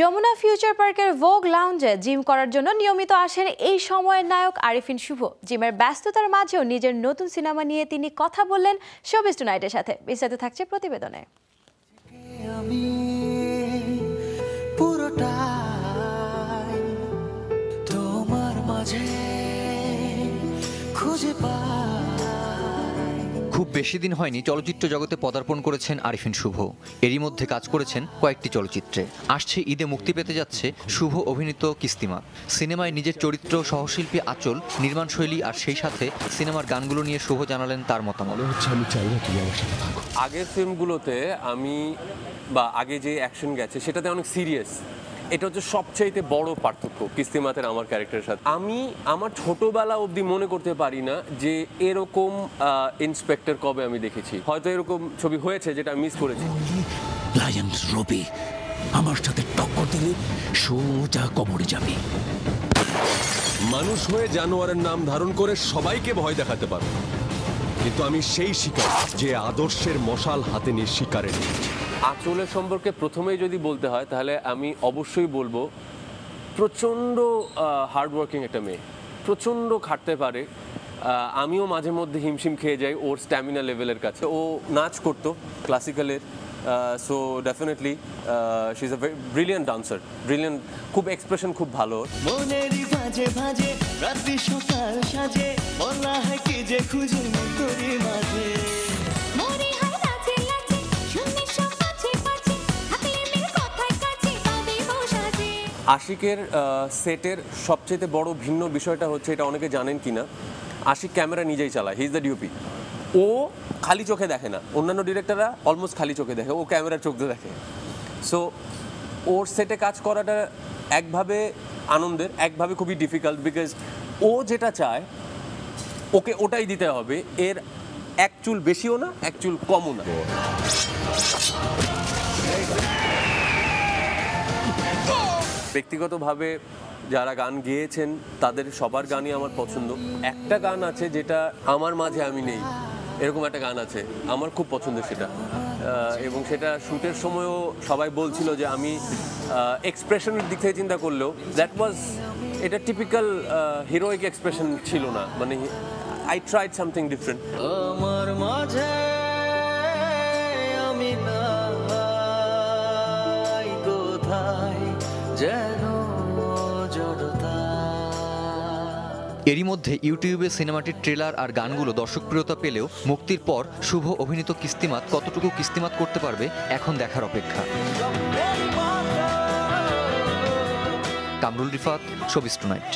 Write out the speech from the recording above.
Jamuna future পার্কের ভোগ লাউঞ্জে gym করার জন্য নিয়মিত আসেন এই সময়ের নায়ক আরিফিন শুভ। জিমের ব্যস্ততার মাঝেও নিজের নতুন সিনেমা নিয়ে তিনি কথা বললেন শোবিস টুনাইটের সাথে। বিস্তারিত থাকছে প্রতিবেদনে। তোমার মাঝে খুঁজে খুব বেশি দিন হয়নি চলচ্চিত্র জগতে পদার্পণ করেছেন আরিফিন শুভ। এরই মধ্যে কাজ করেছেন কয়েকটি চলচ্চিত্রে। আসছে ঈদে মুক্তি পেতে যাচ্ছে শুভ অভিনীত কিস্তিমা। সিনেমায় নিজের চরিত্র সহশিল্পী আচল নির্মাণশৈলী আর সেই সাথে সিনেমার গানগুলো নিয়ে শুভ জানালেন তার মতামত। আগের ফিল্মগুলোতে আমি বা আগে যে অ্যাকশন গেছে সেটাতে অনেক সিরিয়াস এটা হচ্ছে সবচাইতে বড় পার্থক্য কিস্তিমাতের আমার ক্যারেক্টারের সাথে। আমি আমার ছোটবেলা অবধি মনে করতে পারি না যে এরকম ইন্সপেক্টর কবে আমি দেখেছি। হয়তো এরকম ছবি হয়েছে যেটা মিস করেছি। লায়ন রবি আমার সাথে টক্কর দিলে সোজা কবরে যাবে। মানুষ হয়ে জানোয়ারের নাম ধারণ করে সবাইকে ভয় দেখাতে পারো। কিন্তু আমি সেই শিকার যে আদর্শের মশাল হাতে নিয়ে শিকারে নিয়েছি। আঁচলের সম্পর্কে প্রথমেই যদি বলতে হয়, তাহলে আমি অবশ্যই বলব, প্রচণ্ড হার্ডওয়ার্কিং একটা মেয়ে। প্রচণ্ড খাটতে পারে। আমিও মাঝে মধ্যে হিমশিম খেয়ে যাই ওর স্ট্যামিনা লেভেলের কাছে। ও নাচ করতো ক্লাসিক্যালের so definitely she is a brilliant dancer brilliant খুব এক্সপ্রেশন খুব ভালো। মনেরই ভাজে ভাজে, রাত্রি সকাল সাজে, বলা হয় কি যে আশিকের সেটের সবচেয়ে বড় ভিন্ন বিষয়টা হচ্ছে এটা অনেকে জানেন কি না, আশিক ক্যামেরা নিজেই চালায়, হি ইজ দ্য ডিউপি ও খালি চোখে দেখে না, অন্যান্য ডিরেক্টররা অলমোস্ট খালি চোখে দেখে, ও ক্যামেরার চোখ দেখে। সো ওর সেটে কাজ করাটা একভাবে আনন্দের, একভাবে খুবই ডিফিকাল্ট বিকজ ও যেটা চায়, ওকে ওটাই দিতে হবে, এর এক চুল বেশিও না, এক চুল কমও না। ব্যক্তিগতভাবে যারা গান গেয়েছেন, তাদের সবার গানই আমার পছন্দ। একটা গান আছে যেটা আমার মাঝে আমি নেই। এরকম একটা গান আছে, আমার খুব পছন্দের সেটা। এবং সেটা শ্যুটের সময়ও সবাই বলছিল যে আমি এক্সপ্রেশনের দিক থেকে চিন্তা করলেও দ্যাট ওয়াজ এটা টিপিক্যাল হিরোইক এক্সপ্রেশন ছিল না। মানে আই ট্রাইড সামথিং ডিফারেন্ট আমার মাঝে এরই মধ্যে ইউটিউবে সিনেমাটির ট্রেলার আর গানগুলো দর্শকপ্রিয়তা পেলেও মুক্তির পর শুভ অভিনীত কিস্তিমাত কতটুকু কিস্তিমাত করতে পারবে এখন দেখার অপেক্ষা। Kamrul Rifat showbiz tonight.